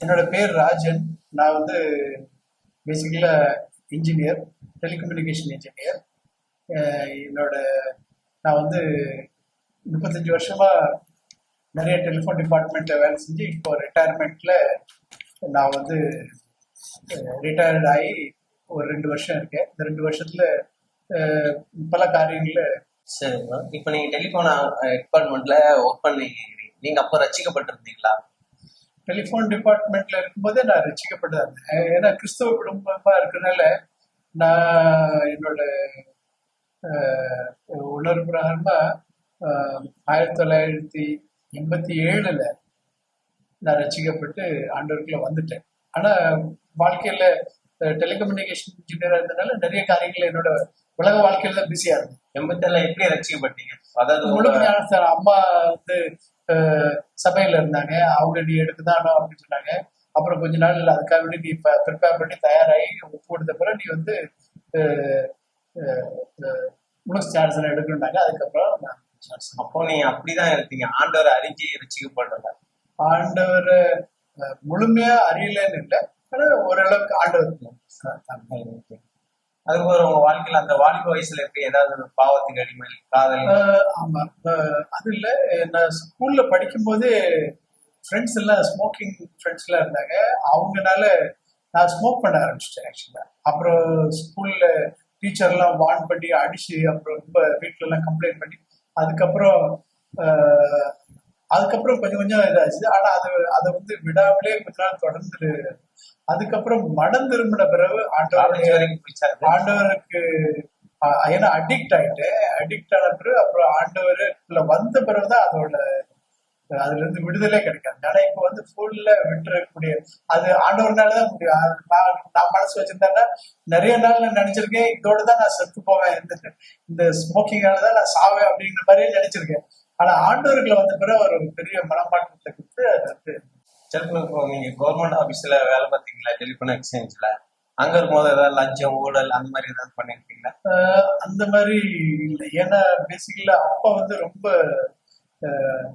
என்னோட பேர் ராஜன். நான் வந்து பேசிக்கல இன்ஜினியர் டெலிகம்யூனிகேஷன் இன்ஜினியர் என்னோட நான் வந்து முப்பத்தஞ்சு வருஷமா நிறைய டெலிஃபோன் டிபார்ட்மெண்ட்டில் வேலை செஞ்சு இப்போ ரிட்டையர்மெண்ட்ல நான் வந்து ரிட்டையர்ட் ஆகி ஒரு ரெண்டு வருஷம் இருக்கேன். இந்த ரெண்டு வருஷத்துல பல காரியங்களில் சரிங்க இப்போ நீங்க டெலிஃபோன் டிபார்ட்மெண்ட்ல ஒர்க் பண்ணி நீங்க அப்போ ரசிக்கப்பட்டிருந்தீங்களா? டெலிஃபோன் டிபார்ட்மெண்ட்ல இருக்கும்போதே நான் ரசிக்கப்பட்டு இருந்தேன் ஏன்னா கிறிஸ்தவ குடும்பமா இருக்கிறதுனால நான் என்னோட உணர்வு பிரகாரமா ஆயிரத்தி தொள்ளாயிரத்தி எண்பத்தி ஏழுல நான் ரசிக்கப்பட்டு ஆண்டவருக்குள்ள வந்துட்டேன். ஆனா வாழ்க்கையில டெலிகம்யூனிகேஷன் இன்ஜினியரா இருந்ததுனால நிறைய காரியங்கள் என்னோட உலக வாழ்க்கையில தான் பிஸியா இருந்தேன் எண்பத்தேழுல எப்படி ரசிக்கப்பட்டீங்க? அதாவது உங்க- ஞானஸ்தானம் அம்மா வந்து சபையில இருந்தாங்க. அவங்க நீ எடுக்குதானோ அப்படின்னு சொன்னாங்க. அப்புறம் கொஞ்ச நாள் அதுக்காக வேண்டி நீ ப்ரிப்பேர் பண்ணி தயாராகி ஒப்பு கொடுத்த பிறகு நீ வந்து அஹ், முழுக்க ஞானஸ்தானம் எடுக்கணும்னாங்க. அதுக்கப்புறம் நான். அப்போ நீங்க அப்படிதான் இருந்தீங்க. ஆண்டவர் அறிஞ்சு ரசிக்கப்பட்டதா ஆண்டவர் முழுமையா அறியலன்னு இல்லை. ஆனா ஓரளவுக்கு ஆண்டவர். அதுக்கப்புறம் உங்க வாழ்க்கையில அந்த வாலிப வயசுல எப்படி ஏதாவது ஒரு பாவத்துக்கு அடிமை காதல்? ஆமா. அது இல்ல. நான் ஸ்கூல்ல படிக்கும்போது ஃப்ரெண்ட்ஸ் எல்லாம் ஸ்மோக்கிங் ஃப்ரெண்ட்ஸ் எல்லாம் இருந்தாங்க. அவங்கனால நான் ஸ்மோக் பண்ண ஆரம்பிச்சிட்டேன் ஆக்சுவலா அப்புறம் ஸ்கூல்ல டீச்சர் எல்லாம் வார்ன் பண்ணி அடிச்சு அப்புறம் ரொம்ப வீட்டுல எல்லாம் கம்ப்ளைண்ட் பண்ணி அதுக்கப்புறம் அதுக்கப்புறம் கொஞ்சம் கொஞ்சம் இதாச்சு ஆனா அது அதை வந்து விடாமலே கொஞ்ச நாள் தொடர்ந்து அதுக்கப்புறம் மனம் திரும்பின பிறகு ஆண்டவருக்கு ஆஹ் ஏன்னா அடிக்ட் ஆயிட்டேன் அடிக்ட் ஆன பிறகு அப்புறம் ஆண்டவருக்குள்ள வந்த பிறகுதான் அதோட அதுல இருந்து விடுதலே கிடைக்காது. ஆனா இப்ப வந்து ஃபுல்ல விட்டுறக்கூடிய அது ஆண்டவர்னாலதான் முடியும். நான் நான் மனசு வச்சிருந்தேன்னா நிறைய நாள் நான் நினைச்சிருக்கேன் இதோட தான் நான் செத்து போவேன். இந்த இந்த ஸ்மோக்கிங்கால தான் நான் சாவேன் அப்படிங்கிற மாதிரியே நினைச்சிருக்கேன். ஆனா ஆண்டவருக்குள்ள வந்த பிறகு ஒரு பெரிய மனமாற்றத்தை கொடுத்து அது வந்து சிலப்போ இப்போ நீங்க கவர்மெண்ட் ஆபீஸ்ல வேலை பார்த்தீங்களா? டெலிஃபோன் எக்ஸ்சேஞ்ச்ல? அங்க இருக்கும்போது ஏதாவது லஞ்சம் ஊழல் அந்த மாதிரி ஏதாவது பண்ணிருக்கீங்களா? அந்த மாதிரி இல்லை. ஏன்னா பேசிக்கலா அப்பா வந்து ரொம்ப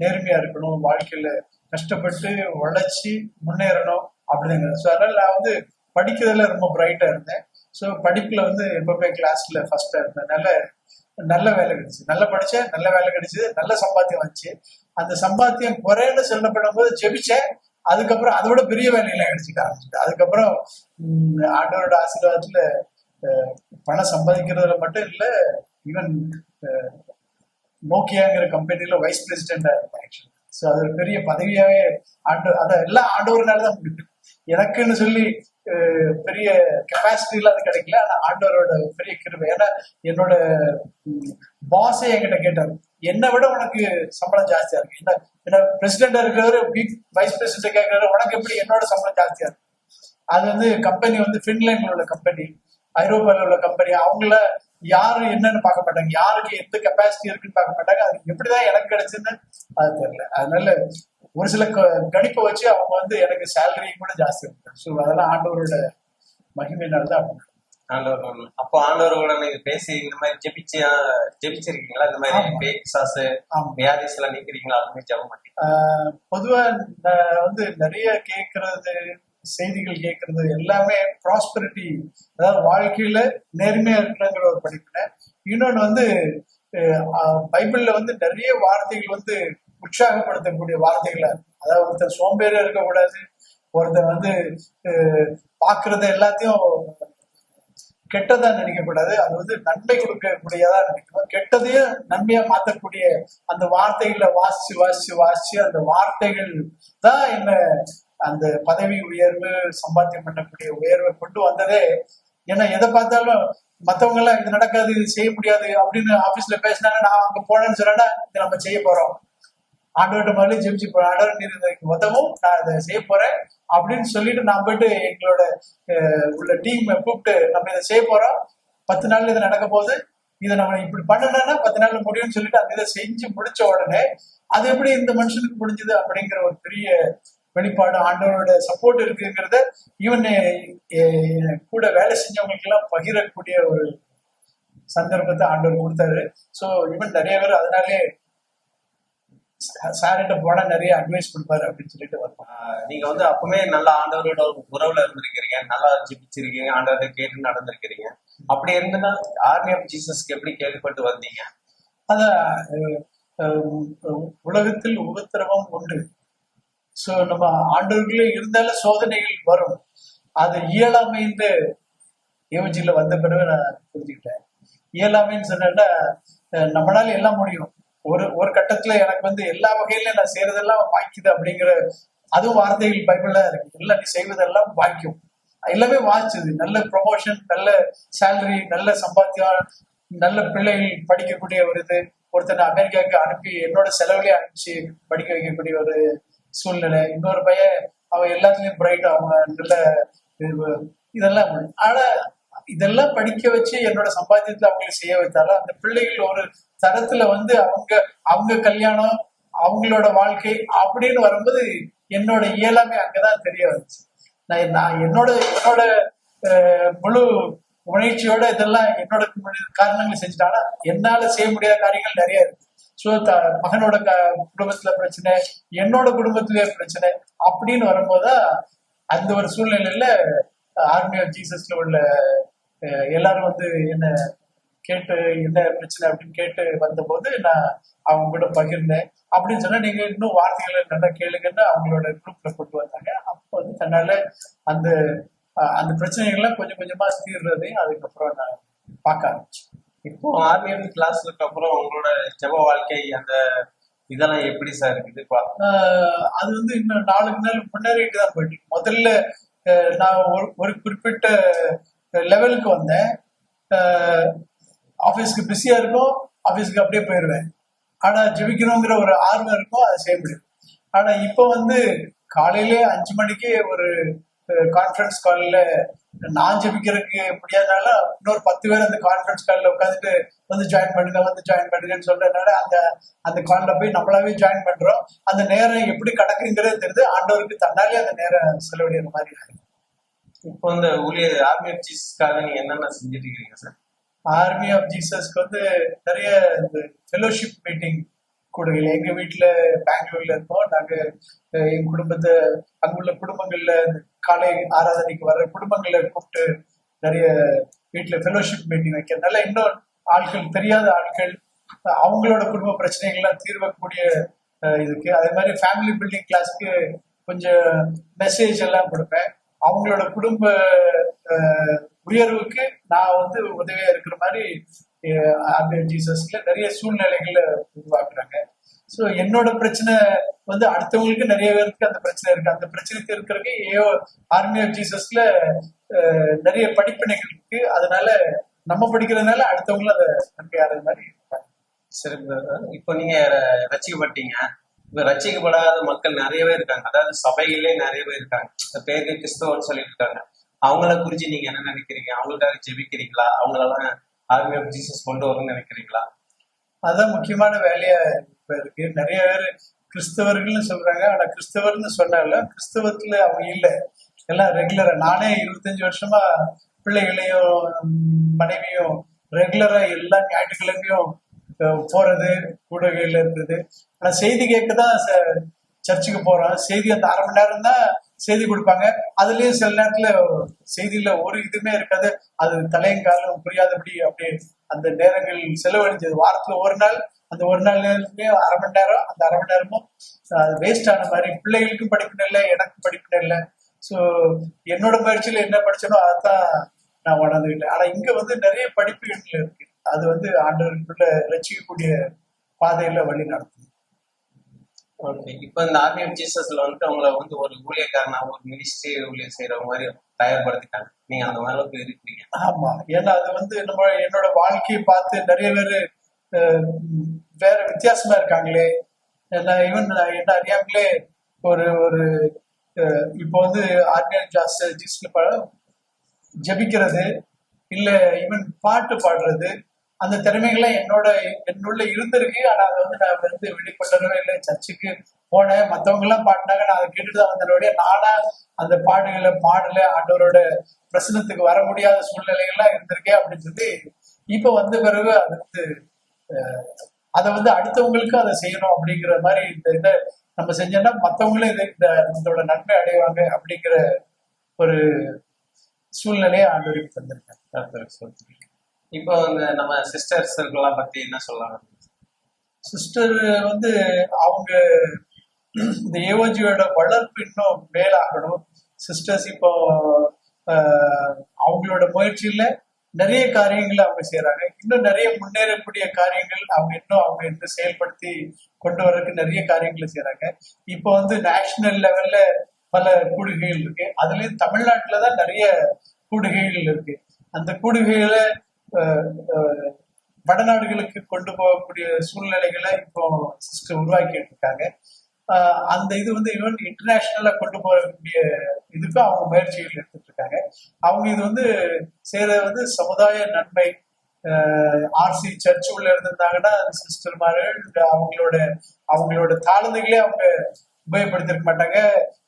நேர்மையா இருக்கணும் வாழ்க்கையில கஷ்டப்பட்டு உழைச்சி முன்னேறணும் அப்படிங்கிறது ஸோ அதனால நான் வந்து படிக்கிறதுல ரொம்ப பிரைட்டா இருந்தேன். ஸோ படிப்புல வந்து எப்பவுமே கிளாஸ்ல ஃபர்ஸ்டா இருந்ததுனால நல்ல வேலை கிடைச்சு. நல்லா படிச்சேன் நல்ல வேலை கிடைச்சது நல்ல சம்பாத்தியம் வந்துச்சு. அந்த சம்பாத்தியம் குறைன்னு சொல்லப்படும் போது ஜெபிச்சேன். அதுக்கப்புறம் அதை விட பெரிய வேலையெல்லாம் கிடைச்சிக்க ஆரம்பிச்சிட்டு அதுக்கப்புறம் ஆண்டவரோட ஆசீர்வாதத்துல பணம் சம்பாதிக்கிறதுல மட்டும் இல்ல ஈவன் நோக்கியாங்கிற கம்பெனில வைஸ் பிரசிடென்டா இருப்பேன் ஸோ அது ஒரு பெரிய பதவியாவே ஆண்டு அதை எல்லாம் ஆண்டவர்னால தான் முடியுது எனக்குன்னு சொல்லி பெரிய கெப்பாசிட்டில அது கிடைக்கல ஆனா ஆண்டவரோட பெரிய கிருமை ஏன்னா என்னோட பாஸே என்கிட்ட கேட்டார் என்னை விட உனக்கு சம்பளம் ஜாஸ்தியா இருக்கு? என்ன ஏன்னா பிரசிடென்டா இருக்கிறவரு வைஸ் பிரசிடென்ட் கேட்கறாரு உனக்கு எப்படி என்னோட சம்பளம் ஜாஸ்தியா இருக்கு? அது வந்து கம்பெனி வந்து பின்லாண்ட்ல உள்ள கம்பெனி ஐரோப்பாவில் உள்ள கம்பெனி அவங்கள யாரு என்னன்னு பார்க்க மாட்டாங்க. யாருக்கு எந்த கெப்பாசிட்டி இருக்குன்னு பார்க்க மாட்டாங்க. அது எப்படிதான் எனக்கு கிடைச்சதுன்னு அது தெரியல. அதனால ஒரு சில கணிப்பை வச்சு அவங்க வந்து எனக்கு சேலரி கூட ஜாஸ்தி ஸோ அதெல்லாம் ஆண்டவரோட மகிமையினால தான் அப்படி ஆண்டவர் அப்போ ஆண்டவர் கூட நீங்க பேசி இந்த மாதிரி ஜெபிச்சு ஜெபிச்சிருக்கீங்களா? இந்த மாதிரி. பேக் ஆமா. வியாதிஸ் எல்லாம் நீக்கிறீங்களா? அது மாதிரி ஜெபம் பண்ணி பொதுவா வந்து நிறைய கேட்கறது செய்திகள் கேட்கறது எல்லாமே ப்ராஸ்பரிட்டி அதாவது வாழ்க்கையில நேர்மையா இருக்கணுங்கிற ஒரு படிப்பினேன் இன்னொன்னு வந்து பைபிள்ல வந்து நிறைய வார்த்தைகள் வந்து உற்சாகப்படுத்தக்கூடிய வார்த்தைகளை அதாவது ஒருத்தர் சோம்பேறியா இருக்கக்கூடாது ஒருத்தர் வந்து பார்க்கறத எல்லாத்தையும் கெட்டதா நினைக்கக்கூடாது. அது வந்து நன்மை கொடுக்கக்கூடியதா நினைக்கணும். கெட்டதையும் நன்மையா மாத்தக்கூடிய அந்த வார்த்தைகளை வாசிச்சு வாசிச்சு வாசிச்சு அந்த வார்த்தைகள் தான் என்ன அந்த பதவி உயர்வு சம்பாத்தியம் பண்ணக்கூடிய உயர்வை கொண்டு வந்ததே. ஏன்னா எதை பார்த்தாலும் மத்தவங்க எல்லாம் இது நடக்காது இது செய்ய முடியாது அப்படின்னு ஆபீஸ்ல பேசினாங்க நான் அங்க போனேன்னு சொன்னா இதை நம்ம செய்ய போறோம். ஆண்டவர்கிட்ட முதல்ல ஜெபிச்சு ஆண்டவர் நீர் இதுக்கு உதவும். நான் இதை செய்ய போறேன். அப்படின்னு சொல்லிட்டு நான் போயிட்டு எங்களோட உள்ள டீம் கூப்பிட்டு நம்ம இதை செய்ய போறோம். பத்து நாள்ல இது நடக்க போகுது. இதை நம்ம இப்படி பண்ணணும்னா பத்து நாள்ல முடியும்னு சொல்லிட்டு அந்த இதை செஞ்சு முடிச்ச உடனே அது எப்படி இந்த மனுஷனுக்கு முடிஞ்சது அப்படிங்கிற ஒரு பெரிய வெளிப்பாடு ஆண்டவரோட சப்போர்ட் இருக்குங்கிறத ஈவன் கூட வேலை செஞ்சவங்களுக்கு எல்லாம் பகிரக்கூடிய ஒரு சந்தர்ப்பத்தை ஆண்டவர் கொடுத்தாரு. ஸோ ஈவன் நிறைய பேர் அதனாலே சார்கிட்ட போனா நிறைய அட்வைஸ் கொடுப்பாரு அப்படின்னு சொல்லிட்டு வருவோம் ஆஹ் நீங்க வந்து அப்பவுமே நல்ல ஆண்டவரோட ஒரு உறவுல இருந்திருக்கிறீங்க. நல்லா ஜெபிச்சிருக்கீங்க. ஆண்டவரை கேட்டு நடந்திருக்கிறீங்க. அப்படி இருந்துன்னா ஆர்மி ஆஃப் ஜீசஸ்க்கு எப்படி கேள்விப்பட்டு வந்தீங்க? அஹ், உலகத்தில் உபத்திரவம் உண்டு. சோ நம்ம ஆண்டவர்களே இருந்தாலும் சோதனைகள் வரும். அது இயலாமைன்னு யோஜில வந்த பிறகு நான் புரிஞ்சுக்கிட்டேன். இயலாமைன்னு சொன்னா நம்மளால எல்லாம் முடியும். ஒரு ஒரு கட்டத்துல எனக்கு வந்து எல்லா வகையிலும் நான் செய்யறதெல்லாம் வாய்க்குது அப்படிங்கிற அதுவும் வார்த்தைகள் பைபிள்ல இருக்கு இல்ல நீ செய்வதெல்லாம் வாய்க்கும் எல்லாமே வாய்ச்சது. நல்ல ப்ரொமோஷன் நல்ல சேலரி நல்ல சம்பாத்தியம் நல்ல பிள்ளைகள் படிக்கக்கூடிய ஒரு இது. ஒருத்தனை அமெரிக்காவுக்கு அனுப்பி என்னோட செலவுலயே அனுப்பிச்சு படிக்க வைக்கக்கூடிய ஒரு சூழ்நிலை. இன்னொரு பையன் அவன் எல்லாத்துலயும் பிரைட் அவங்க நல்ல இதெல்லாம். ஆனா இதெல்லாம் படிக்க வச்சு என்னோட சம்பாத்தியத்துல அவங்களை செய்ய வைத்தாலும் அந்த பிள்ளைகள் ஒரு தரத்துல வந்து அவங்க அவங்க கல்யாணம் அவங்களோட வாழ்க்கை அப்படின்னு வரும்போது என்னோட இயலாமை அங்கதான் தெரிய வந்துச்சு. நான் நான் என்னோட என்னோட முழு உணர்ச்சியோட இதெல்லாம் என்னோட முழு- காரணங்களை என்னால செய்ய முடியாத காரியங்கள் நிறைய இருக்கு. ஸோ மகனோட க குடும்பத்துல பிரச்சனை என்னோட குடும்பத்திலேயே பிரச்சனை அப்படின்னு வரும்போதுதான் அந்த ஒரு சூழ்நிலையில ஆர்மி ஆஃப் ஜீசஸ்ல உள்ள எல்லாரும் வந்து என்ன கேட்டு என்ன பிரச்சனை? அப்படின்னு கேட்டு வந்தபோது நான் அவங்க கூட பகிர்ந்தேன். அப்படின்னு சொன்னா நீங்க இன்னும் வார்த்தைகளை நல்லா கேளுங்கன்னு அவங்களோட குரூப்ல கொண்டு வந்தாங்க. அப்போ வந்து தன்னால அந்த அந்த பிரச்சனைகள்லாம் கொஞ்சம் கொஞ்சமா தீர்றதையும் அதுக்கப்புறம் நான் பார்க்க ஆரம்பிச்சேன். இப்போ ஆர்மி ஆஃப் கிளாஸ்க்கு அப்புறம் உங்களோட ஜெப வாழ்க்கை அந்த இதெல்லாம் எப்படி சார் இருக்குது? அது வந்து இன்னும் நாளுக்கு நாள் முன்னேறிட்டு தான் போயிட்டு. முதல்ல நான் ஒரு ஒரு குறிப்பிட்ட லெவலுக்கு வந்தேன். ஆஃபீஸ்க்கு பிஸியா இருக்கும் ஆஃபீஸ்க்கு அப்படியே போயிடுவேன். ஆனா ஜெபிக்கணுங்கிற ஒரு ஆர்வம் இருக்கும் அதை செய்ய முடியும். ஆனா இப்போ வந்து காலையிலே அஞ்சு மணிக்கு ஒரு கான்ஃபரன்ஸ் காலில் நான் ஜெபிக்கிறதுக்கு முடியாதனால இன்னொரு பத்து பேர் அந்த கான்ஃபரன்ஸ் காலில் உட்காந்துட்டு வந்து ஜாயின் பண்ணுங்க வந்து ஜாயின் பண்ணுங்கன்னு சொல்றதுனால அந்த அந்த காலில் போய் நம்மளாவே ஜாயின் பண்றோம். அந்த நேரம் எப்படி கிடக்குங்கிறது தெரியுது. ஆண்டவருக்கு தன்னாலே அந்த நேரம் செலவிடுற மாதிரி இப்போ இந்த ஊழியர் ஆர்மி ஆஃப் ஜீசஸ்க்காக நீங்க என்னென்ன செஞ்சுட்டு இருக்கீங்க சார் ஆர்மி ஆஃப் ஜீசஸ்க்கு வந்து நிறைய இந்த ஃபெலோஷிப் மீட்டிங் கூடுகள் எங்க வீட்டுல பெங்களூர்ல இருக்கோம். நாங்க அஹ், எங்க குடும்பத்தை அங்குள்ள குடும்பங்கள்ல இந்த காலை ஆராதனைக்கு வர்ற குடும்பங்களை கூப்பிட்டு நிறைய வீட்டுல ஃபெலோஷிப் மீட்டிங் வைக்கிறதுனால இன்னும் ஆட்கள் தெரியாத ஆட்கள் அவங்களோட குடும்ப பிரச்சனைகள்லாம் தீர்வக்கூடிய இதுக்கு. அதே மாதிரி ஃபேமிலி பில்டிங் கிளாஸ்க்கு கொஞ்சம் மெசேஜ் எல்லாம் கொடுப்பேன். அவங்களோட குடும்ப உயர்வுக்கு நான் வந்து உதவியா இருக்கிற மாதிரி ஆர்மி ஜீசஸ்ல நிறைய சூழ்நிலைகளை உருவாக்குறாங்க. ஸோ என்னோட பிரச்சனை வந்து அடுத்தவங்களுக்கு நிறைய பேருக்கு அந்த பிரச்சனை இருக்கு. அந்த பிரச்சனை தீர்க்கறதுக்கு ஏஓ ஆர்மி ஆஃப் ஜீசஸ்ல நிறைய படிப்பினைகள் இருக்கு. அதனால நம்ம படிக்கிறதுனால அடுத்தவங்களும் அதை நம்பி ஆறது மாதிரி இருப்பாங்க சரி இப்போ நீங்க ரசிக்கப்பட்டீங்க இப்ப ரச்சிக்கப்படாத மக்கள் நிறையவே இருக்காங்க. அதாவது சபையிலே நிறைய பேர் இருக்காங்க. பேருக்கு கிறிஸ்தவன்னு சொல்லிட்டு இருக்காங்க. அவங்கள குறிச்சு நீங்க என்ன நினைக்கிறீங்க? அவங்களுக்காக ஜெபிக்கிறீங்களா? அவங்களெல்லாம் ஆர்மி ஆஃப் ஜீசஸ் கொண்டு வரணும்னு நினைக்கிறீங்களா? அதான் முக்கியமான வேலையா இப்ப இருக்கு. நிறைய பேர் கிறிஸ்தவர்கள்னு சொல்றாங்க. ஆனா கிறிஸ்தவர்னு சொன்னால கிறிஸ்தவத்துல அவங்க இல்ல. எல்லாம் ரெகுலரா நானே இருபத்தஞ்சு வருஷமா பிள்ளைகளையும் மனைவியும் ரெகுலரா எல்லா ஞாயிற்றுக்கிழமையும் போறது கூடுகையில இருந்தது. ஆனா செய்தி கேட்க தான் ச- சர்ச்சுக்கு போறோம். செய்தி அந்த அரை மணி நேரம் தான் செய்தி கொடுப்பாங்க. அதுலயும் சில நேரத்துல செய்தியில ஒரு இதுவுமே இருக்காது. அது தலையங்காலம் புரியாதபடி அப்படியே அந்த நேரங்கள் செலவழிஞ்சது. வாரத்துல ஒரு நாள் அந்த ஒரு நாள் நேரத்துலயே அரை மணி நேரம் அந்த அரை மணி நேரமும் அது வேஸ்ட் ஆன மாதிரி பிள்ளைகளுக்கும் படிக்கணும் இல்லை எனக்கும் படிக்கணும் இல்லை ஸோ என்னோட முயற்சியில என்ன படிச்சனோ அதான் நான் உணர்ந்துக்கிட்டேன். ஆனா இங்க வந்து நிறைய படிப்புகள் இருக்கு. அது வந்து ஆண்டவருக்குள்ள ரசிக்கக்கூடிய பாதையில வழி நடத்துது. ஓகே. இப்போ இந்த ஆர்மி ஆஃப் ஜீசஸ்ல வந்துட்டு அவங்கள வந்து ஒரு ஊழியக்காரனா ஒரு மினிஸ்ட்ரி ஊழியர் செய்யற மாதிரி தயார்படுத்திட்டாங்க. நீங்க அந்த மாதிரி அளவுக்கு இருக்கிறீங்க. ஆமா. ஏன்னா அது வந்து நம்ம என்னோட வாழ்க்கையை பார்த்து நிறைய பேர் வேற வித்தியாசமா இருக்காங்களே. என்ன ஈவன் என்ன அறியாமலே ஒரு ஒரு இப்போ வந்து ஆர்கனைஸ் ஜபிக்கிறது இல்ல ஈவன் பாட்டு பாடுறது அந்த திறமைகளை என்னோட என்னுள்ள இருந்திருக்கு. ஆனா அதை வந்து நான் வந்து வெளிப்பட்டவே இல்லை. சர்ச்சுக்கு போனேன். மத்தவங்க எல்லாம் பாடினாங்க நான் அதை கேட்டுட்டு தான் வந்தேன். நானா அந்த பாடுகளை பாடல ஆண்டவரோட பிரசனத்துக்கு வர முடியாத சூழ்நிலைகள்லாம் இருந்திருக்கேன் அப்படின்னு சொல்லி இப்ப வந்த பிறகு அது வந்து அதை வந்து அடுத்தவங்களுக்கு அதை செய்யணும் அப்படிங்கிற மாதிரி இந்த இதை நம்ம செஞ்சோம்னா மற்றவங்களும் இது இந்த இதோட நன்மை அடைவாங்க அப்படிங்கிற ஒரு சூழ்நிலையை ஆண்டு தந்திருக்காங்க தந்திருக்கேன் இப்போ நம்ம சிஸ்டர்ஸ் எல்லாம் பத்தி என்ன சொல்லலாம் சிஸ்டர் வந்து அவங்க இந்த ஏஓஜியோட வளர்ப்பு இன்னும் மேலாகணும். சிஸ்டர்ஸ் இப்போ அவங்களோட முயற்சியில நிறைய காரியங்களை அவங்க செய்யறாங்க இன்னும் நிறைய முன்னேறக்கூடிய காரியங்கள் அவங்க இன்னும் அவங்க இன்னும் செயல்படுத்தி கொண்டு வரதுக்கு நிறைய காரியங்களை செய்யறாங்க இப்போ வந்து நேஷனல் லெவல்ல பல கூடுகைகள் இருக்கு. அதுலயும் தமிழ்நாட்டுல தான் நிறைய கூடுகைகள் இருக்கு. அந்த கூடுகைகளை வடநாடுகளுக்கு கொண்டு போகக்கூடிய சூழ்நிலைகளை இப்போ சிஸ்டர் உருவாக்கிட்டு இருக்காங்க அந்த இது வந்து ஈவன் இன்டர்நேஷனலா கொண்டு போகக்கூடிய இதுக்கும் அவங்க முயற்சிகள் எடுத்துட்டு இருக்காங்க அவங்க இது வந்து செய்யறது வந்து சமுதாய நன்மை ஆர்சி சர்ச் உள்ள இருந்திருந்தாங்கன்னா சிஸ்டர்மார்கள் அவங்களோட அவங்களோட தாழ்ந்துகளே அவங்க உபயோகப்படுத்திருக்க மாட்டாங்க.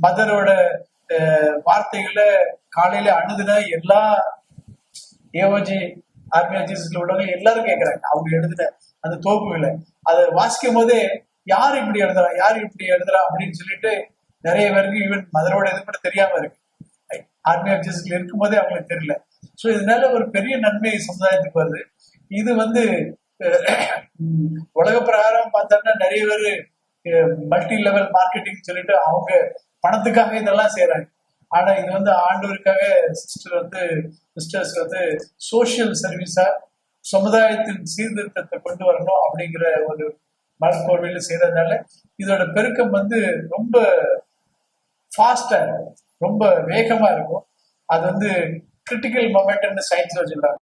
மதரோட வார்த்தைகளை காலையில அணுதுன எல்லா ஏஓஜி ஆர்மியாஜிஸ்ல உள்ளவங்க எல்லாரும் கேட்கறாங்க அவங்க எழுதின அந்த தொகுப்புகளை அதை வாசிக்கும் போதே யார் இப்படி எழுதுறா? யார் இப்படி எழுதுறா? அப்படின்னு சொல்லிட்டு நிறைய பேருக்கு ஈவன் மதரோட இது கூட தெரியாம இருக்கு. ஆர்மி ஆஃபீஸர்ல இருக்கும் போதே அவங்களுக்கு தெரியல. ஸோ இதனால ஒரு பெரிய நன்மை சமுதாயத்துக்கு வருது. இது வந்து உலக பிரகாரம் பார்த்தோம்னா நிறைய பேர் மல்டி லெவல் மார்க்கெட்டிங் சொல்லிட்டு அவங்க பணத்துக்காக இதெல்லாம் செய்யறாங்க ஆனா இது வந்து ஆண்டவருக்காக சிஸ்டர் வந்து சிஸ்டர்ஸ் வந்து சோஷியல் சர்வீஸா சமுதாயத்தின் சீர்திருத்தத்தை கொண்டு வரணும் அப்படிங்கிற ஒரு மனக்கோர்வையில செய்யறதுனால இதோட பெருக்கம் வந்து ரொம்ப ஃபாஸ்டா ரொம்ப வேகமா இருக்கும். அது வந்து கிரிட்டிக்கல் மொமெண்ட்னு சயின்ஸ்ல சொல்றாங்க